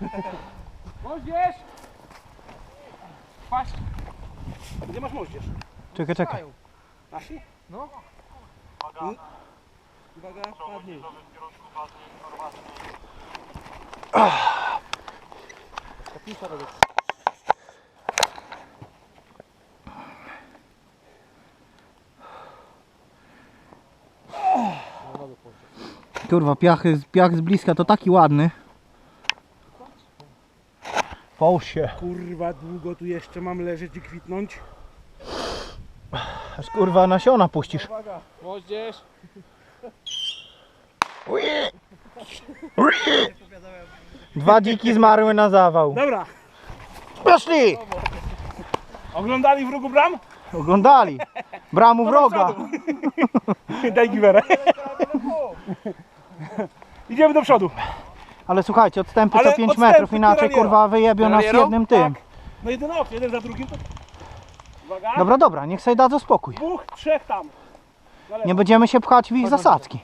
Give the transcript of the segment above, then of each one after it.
Moździerz! Patrz. Gdzie masz moździerz? Czekaj, czekaj. Nasi? No. Uwaga, padnij. Kapisza robię. Kurwa, piach, piach z bliska to taki ładny. Połóż się. Kurwa, długo tu jeszcze mam leżeć i kwitnąć. Aż kurwa nasiona puścisz. Uwaga. Moździerz. Dwa dziki zmarły na zawał. Dobra. Poszli! Oglądali wrógu bram? Oglądali. Bramu wroga. Daj giwerę. Idziemy do przodu. Ale słuchajcie, odstępy Ale co 5 odstępy, metrów, inaczej tyraniero. kurwa wyjebią nas Tyraniero? jednym tym. Tak. No jeden ok, jeden za drugim. To... Uwaga. Dobra, dobra, niech sobie dadzą spokój. Dwóch, trzech tam. Na lewo. Nie będziemy się pchać w ich zasadzki.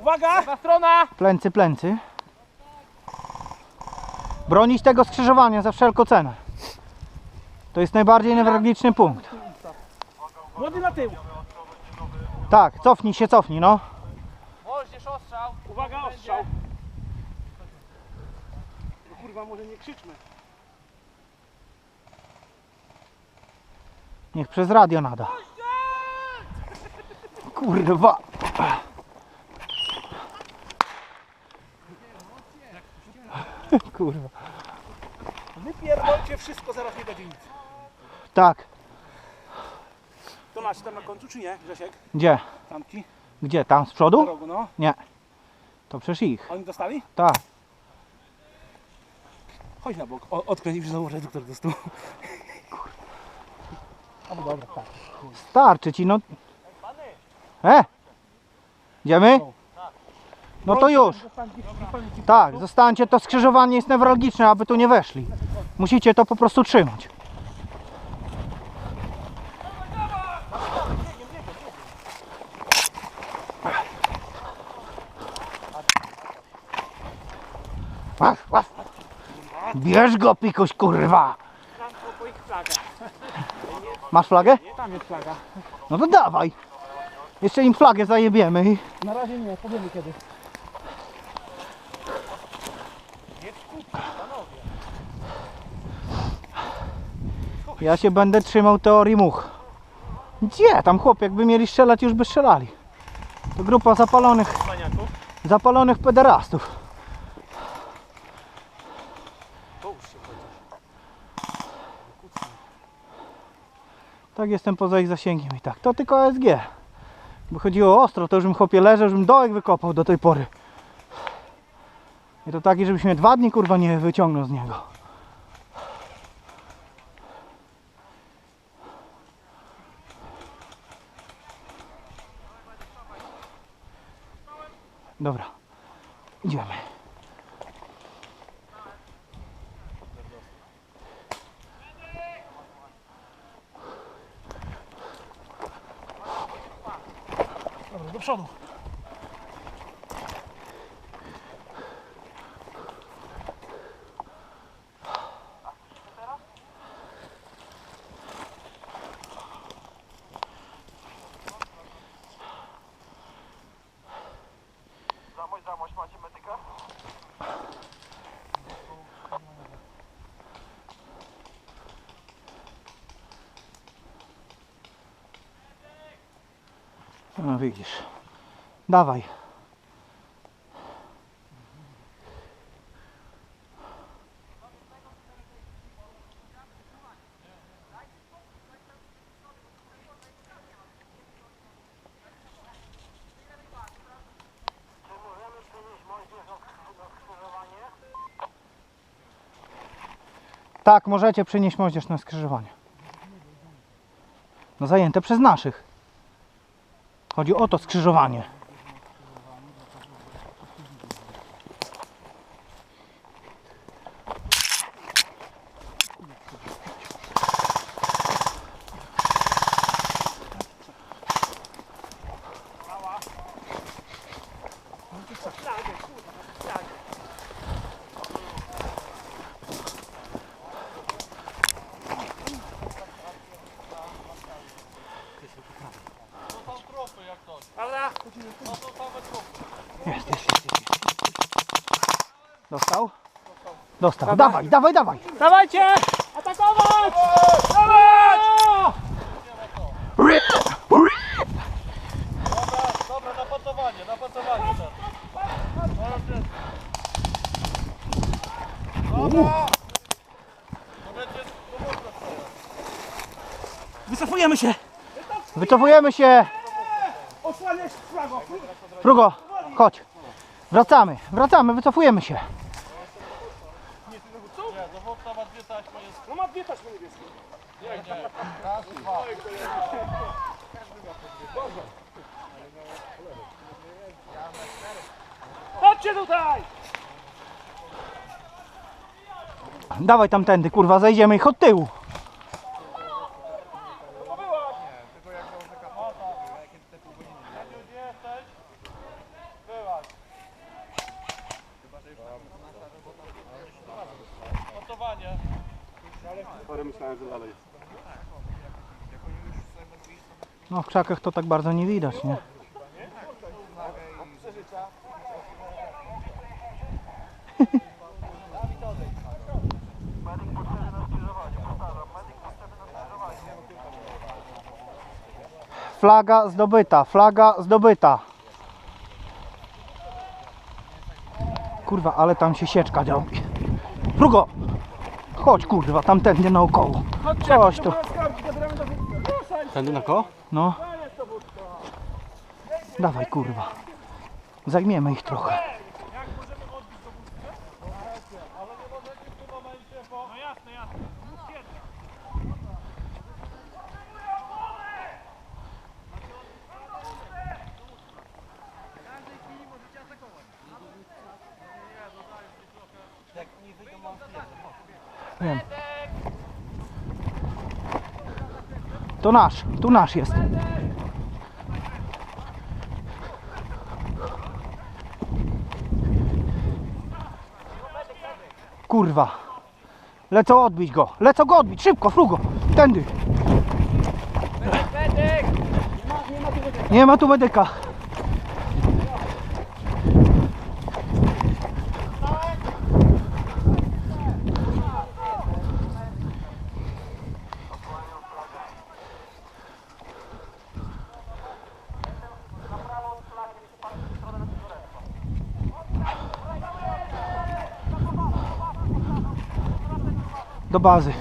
Uwaga. Lewa strona! Plęcy, plęcy. Bronić tego skrzyżowania za wszelką cenę. To jest najbardziej newralgiczny punkt. Młody na tył. Tak, cofnij się, cofnij, no. Moździerz ostrzał. Uwaga, ostrzał. No kurwa, może nie krzyczmy. Niech przez radio nada. Kurwa. Kurwa. Wypierdolcie wszystko, zaraz nie będzie nic. Tak, Nasi tam na końcu, czy nie, Grzesiek? gdzie? Tamci? Gdzie? Tam z Na przodu? rogu, no. To przecież ich. Oni dostali? Tak. Chodź na bok. O, odkręć już znowu reduktor do stół. A no dobra, tak. Starczy ci, no. E? Idziemy? No to już. Tak, zostańcie, to skrzyżowanie jest newralgiczne, aby tu nie weszli. Musicie to po prostu trzymać. Bierz go, pikuś, kurwa! po ich flaga. Masz flagę? Nie, tam jest flaga. No to dawaj. Jeszcze im flagę zajebiemy i... Na razie nie, powiemy kiedy. Ja się będę trzymał teorii much. Gdzie? Tam chłop, jakby mieli strzelać, już by strzelali. To grupa zapalonych, zapalonych pederastów. Tak jestem poza ich zasięgiem i tak. To tylko ASG. By chodziło ostro, to już bym chłopie leżał, żebym dołek wykopał do tej pory. I to taki, żebyś mnie dwa dni kurwa nie wyciągnął z niego. Dobra, idziemy. Dobra, do przodu. No widzisz. Dawaj. Tak, możecie przynieść moździerz na skrzyżowanie. No zajęte przez naszych. Chodzi o to skrzyżowanie. To są trupy jak coś. Dobra. To są same trupy. Jest, jest, jest. jest. Dostał? Dostał. Dawaj, dawaj, dawaj. Dawajcie! Atakować! Dawaj! Dobra, dobra, na pacowanie, na pacowanie teraz. Teraz jest. Dobra! To będzie. Wycofujemy się! Wycofujemy się. Osłaniać flagą! Frugo, chodź. Wracamy, wracamy, wycofujemy się. Nie, dowódca ma dwie taśmy ma dwie taśmy niebieskie. Nie, nie. Raz, dwa. Chodźcie tutaj! Dawaj tamtędy, kurwa, zejdziemy ich od tyłu. Gdzie jesteś? Byłaś. Pacowanie. Ale myślałem, że dalej. No w krzakach to tak bardzo nie widać, nie? Flaga zdobyta, flaga zdobyta. Kurwa, ale tam się sieczka robi. Frugo! Chodź kurwa, tamtędy naokoło. Chodź tu. Tędy na ko? No. Dawaj kurwa. Zajmiemy ich trochę. Ale nie możecie w jasne. Wiem. To nasz, tu nasz jest. Kurwa. Lecą odbić go. Lecą go odbić. Szybko, frugo. Tędy. Nie ma tu medyka. Do bazy.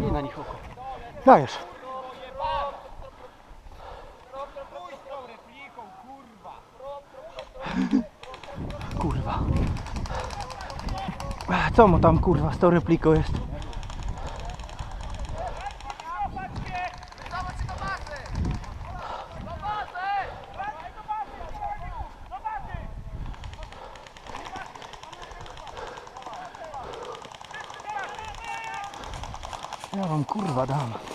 Nie na nich oko. Dajesz. Kurwa. Co mu tam kurwa z tą repliką jest? Ja wam kurwa dam.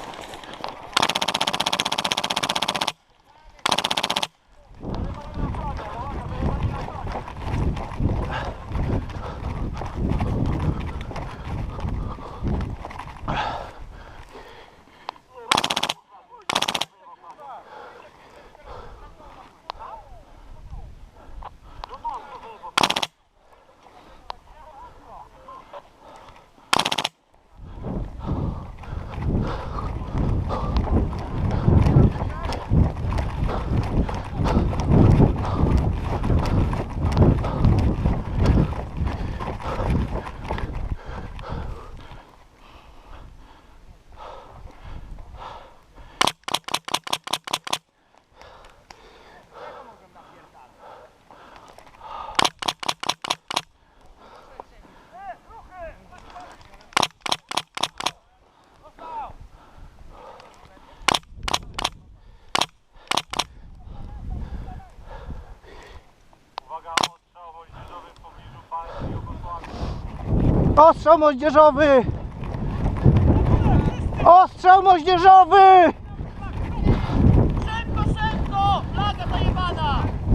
Ostrzał moździerzowy! Ostrzał moździerzowy!